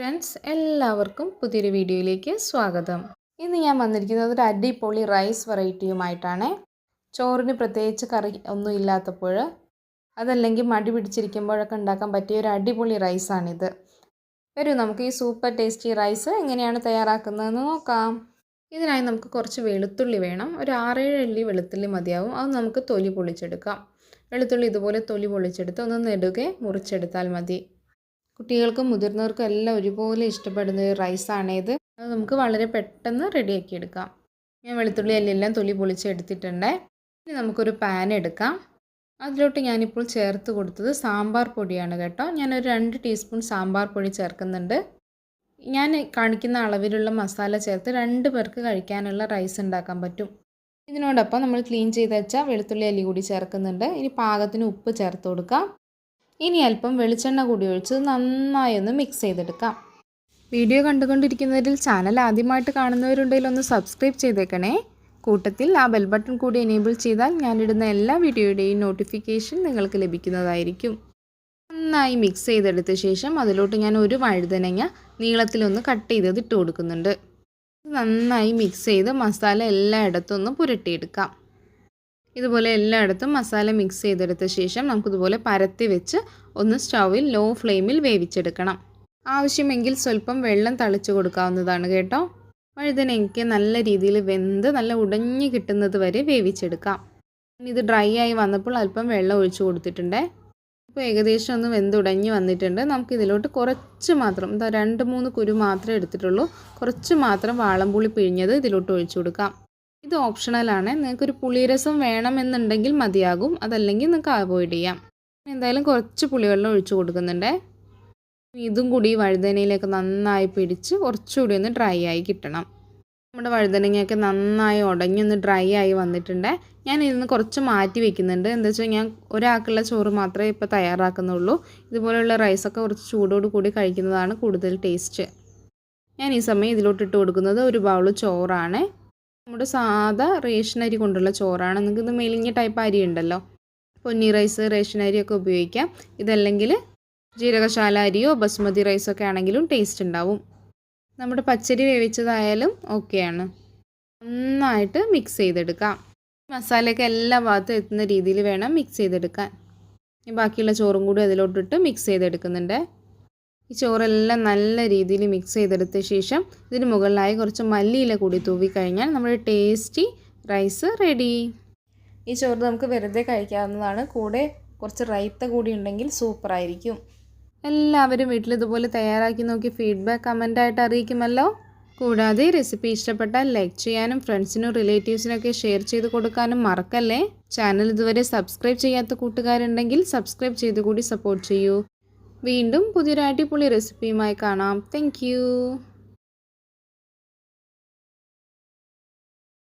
Friends എല്ലാവർക്കും പുതിയൊരു വീഡിയോയിലേക്ക് സ്വാഗതം. ഇന്ന് ഞാൻ വന്നിരിക്കുന്നത് ഒരു അടിപൊളി റൈസ് വെറൈറ്റിയുമായിട്ടാണ്. ചോറിന് പ്രത്യേകിച്ച് കറി ഒന്നും ഇല്ലാത്തപ്പോൾ അതല്ലെങ്കിൽ മടി പിടിച്ചിരിക്കുമ്പോഴൊക്കെ ഉണ്ടാക്കാൻ പറ്റിയ ഒരു അടിപൊളി റൈസാണിത്. വരൂ നമുക്ക് ഈ സൂപ്പർ ടേസ്റ്റി റൈസ് എങ്ങനെയാണ് തയ്യാറാക്കുന്നതെന്ന് നോക്കാം. ഇതിനായി നമുക്ക് കുറച്ച് വെളുത്തുള്ളി വേണം. ഒരു ആറേഴ് അല്ലി വെളുത്തുള്ളി മതിയാവും. അത് നമുക്ക് തൊലി പൊളിച്ചെടുക്കാം. വെളുത്തുള്ളി ഇതുപോലെ തൊലി പൊളിച്ചെടുത്ത് ഒന്ന് നെടുകെ മുറിച്ചെടുത്താൽ മതി. കുട്ടികൾക്കും മുതിർന്നവർക്കും എല്ലാം ഒരുപോലെ ഇഷ്ടപ്പെടുന്ന ഒരു റൈസാണേത് അത് നമുക്ക് വളരെ പെട്ടെന്ന് റെഡിയാക്കി എടുക്കാം. ഞാൻ വെളുത്തുള്ളി എല്ലാം തൊലി പൊളിച്ച് എടുത്തിട്ടുണ്ട്. ഇനി നമുക്കൊരു പാൻ എടുക്കാം. അതിലോട്ട് ഞാനിപ്പോൾ ചേർത്ത് കൊടുത്തത് സാമ്പാർ പൊടിയാണ് കേട്ടോ. ഞാനൊരു രണ്ട് ടീസ്പൂൺ സാമ്പാർ പൊടി ചേർക്കുന്നുണ്ട്. ഞാൻ കാണിക്കുന്ന അളവിലുള്ള മസാല ചേർത്ത് രണ്ട് പേർക്ക് കഴിക്കാനുള്ള റൈസ് ഉണ്ടാക്കാൻ പറ്റും. ഇതിനോടൊപ്പം നമ്മൾ ക്ലീൻ ചെയ്ത് വെച്ച വെളുത്തുള്ളി അല്ലി കൂടി ചേർക്കുന്നുണ്ട്. ഇനി പാകത്തിന് ഉപ്പ് ചേർത്ത് കൊടുക്കാം. ഇനി അല്പം വെളിച്ചെണ്ണ കൂടി ഒഴിച്ച് നന്നായി ഒന്ന് മിക്സ് ചെയ്തെടുക്കാം. വീഡിയോ കണ്ടുകൊണ്ടിരിക്കുന്നവരിൽ ചാനൽ ആദ്യമായിട്ട് കാണുന്നവരുണ്ടെങ്കിൽ ഒന്ന് സബ്സ്ക്രൈബ് ചെയ്തേക്കണേ. കൂട്ടത്തിൽ ആ ബെൽ ബട്ടൺ കൂടി എനേബിൾ ചെയ്താൽ ഞാനിടുന്ന എല്ലാ വീഡിയോയുടെയും നോട്ടിഫിക്കേഷൻ നിങ്ങൾക്ക് ലഭിക്കുന്നതായിരിക്കും. നന്നായി മിക്സ് ചെയ്തെടുത്ത ശേഷം അതിലോട്ട് ഞാൻ ഒരു വഴുതനങ്ങ നീളത്തിലൊന്ന് കട്ട് ചെയ്തത് ഇട്ട് കൊടുക്കുന്നുണ്ട്. നന്നായി മിക്സ് ചെയ്ത് മസാല എല്ലായിടത്തും ഒന്ന് പുരട്ടിയെടുക്കാം. ഇതുപോലെ എല്ലായിടത്തും മസാല മിക്സ് ചെയ്തെടുത്ത ശേഷം നമുക്കിതുപോലെ പരത്തി വെച്ച് ഒന്ന് സ്റ്റൗവിൽ ലോ ഫ്ലെയിമിൽ വേവിച്ചെടുക്കണം. ആവശ്യമെങ്കിൽ സ്വല്പം വെള്ളം തളിച്ചു കൊടുക്കാവുന്നതാണ് കേട്ടോ. വഴുതനയ്ക്ക് നല്ല രീതിയിൽ വെന്ത് നല്ല ഉടഞ്ഞു കിട്ടുന്നത് വരെ വേവിച്ചെടുക്കാം. ഇത് ഡ്രൈ ആയി വന്നപ്പോൾ അല്പം വെള്ളം ഒഴിച്ചു കൊടുത്തിട്ടുണ്ട്. ഇപ്പോൾ ഏകദേശം ഒന്ന് വെന്തുടഞ്ഞ് വന്നിട്ടുണ്ട്. നമുക്ക് ഇതിലോട്ട് കുറച്ച് മാത്രം എന്താ രണ്ട് മൂന്ന് കുരു മാത്രമേ എടുത്തിട്ടുള്ളൂ. കുറച്ച് മാത്രം വാളംപുളി പിഴിഞ്ഞത് ഇതിലോട്ട് ഒഴിച്ചു കൊടുക്കാം. ഇത് ഓപ്ഷണലാണ് നിങ്ങൾക്കൊരു പുളിരസം വേണമെന്നുണ്ടെങ്കിൽ മതിയാകും. അതല്ലെങ്കിൽ നിങ്ങൾക്ക് അവോയ്ഡ് ചെയ്യാം. എന്തായാലും കുറച്ച് പുളിവെള്ളം ഒഴിച്ചു കൊടുക്കുന്നുണ്ട്. ഇതും കൂടി വഴുതനയിലേക്ക് നന്നായി പിടിച്ച് കുറച്ചുകൂടി ഒന്ന് ഡ്രൈ ആയി കിട്ടണം. നമ്മുടെ വഴുതനങ്ങയൊക്കെ നന്നായി ഉടഞ്ഞൊന്ന് ഡ്രൈ ആയി വന്നിട്ടുണ്ട്. ഞാൻ ഇതിന്ന് കുറച്ച് മാറ്റി വെക്കുന്നുണ്ട്. എന്താ വെച്ചാൽ ഞാൻ ഒരാൾക്കുള്ള ചോറ് മാത്രമേ ഇപ്പോൾ തയ്യാറാക്കുന്നുള്ളൂ. ഇതുപോലെയുള്ള റൈസൊക്കെ കുറച്ച് ചൂടോട് കൂടി കഴിക്കുന്നതാണ് കൂടുതൽ ടേസ്റ്റ് ഞാൻ ഈ സമയം ഇതിലോട്ട് ഇട്ട് കൊടുക്കുന്നത് ഒരു ബൗൾ ചോറാണ്. നമ്മുടെ സാധാ റേഷൻ അരി കൊണ്ടുള്ള ചോറാണ്. നിങ്ങൾക്ക് ഇത് മെലിഞ്ഞ ടൈപ്പ് അരി ഉണ്ടല്ലോ. പൊന്നി റൈസ് റേഷൻ അരിയൊക്കെ ഉപയോഗിക്കാം. ഇതല്ലെങ്കിൽ ജീരകശാല അരിയോ ബസ്മതി റൈസൊക്കെ ആണെങ്കിലും ടേസ്റ്റ് ഉണ്ടാവും. നമ്മുടെ പച്ചരി വേവിച്ചതായാലും ഓക്കെയാണ് നന്നായിട്ട് മിക്സ് ചെയ്തെടുക്കാം. മസാലയൊക്കെ എല്ലാ ഭാഗത്തും എത്തുന്ന രീതിയിൽ വേണം മിക്സ് ചെയ്തെടുക്കാൻ. ബാക്കിയുള്ള ചോറും കൂടി അതിലോട്ടിട്ട് മിക്സ് ചെയ്തെടുക്കുന്നുണ്ട്. ഈ ചോറെല്ലാം നല്ല രീതിയിൽ മിക്സ് ചെയ്തെടുത്ത ശേഷം ഇതിന് മുകളിലായി കുറച്ച് മല്ലിയില കൂടി തൂവി കഴിഞ്ഞാൽ നമ്മുടെ ടേസ്റ്റി റൈസ് റെഡി ഈ ചോറ് നമുക്ക് വെറുതെ കഴിക്കാവുന്നതാണ്. കൂടെ കുറച്ച് റൈത്ത കൂടി ഉണ്ടെങ്കിൽ സൂപ്പറായിരിക്കും എല്ലാവരും വീട്ടിൽ ഇതുപോലെ തയ്യാറാക്കി നോക്കി ഫീഡ്ബാക്ക് കമന്റായിട്ട് അറിയിക്കുമല്ലോ. കൂടാതെ റെസിപ്പി ഇഷ്ടപ്പെട്ടാൽ ലൈക്ക് ചെയ്യാനും ഫ്രണ്ട്സിനും റിലേറ്റീവ്സിനൊക്കെ ഷെയർ ചെയ്ത് കൊടുക്കാനും മറക്കല്ലേ? ചാനൽ ഇതുവരെ സബ്സ്ക്രൈബ് ചെയ്യാത്ത കൂട്ടുകാരുണ്ടെങ്കിൽ സബ്സ്ക്രൈബ് ചെയ്ത് കൂടി സപ്പോർട്ട് ചെയ്യൂ. വീണ്ടും പുതിയൊരു അടിപൊളി റെസിപ്പിയുമായി കാണാം. താങ്ക്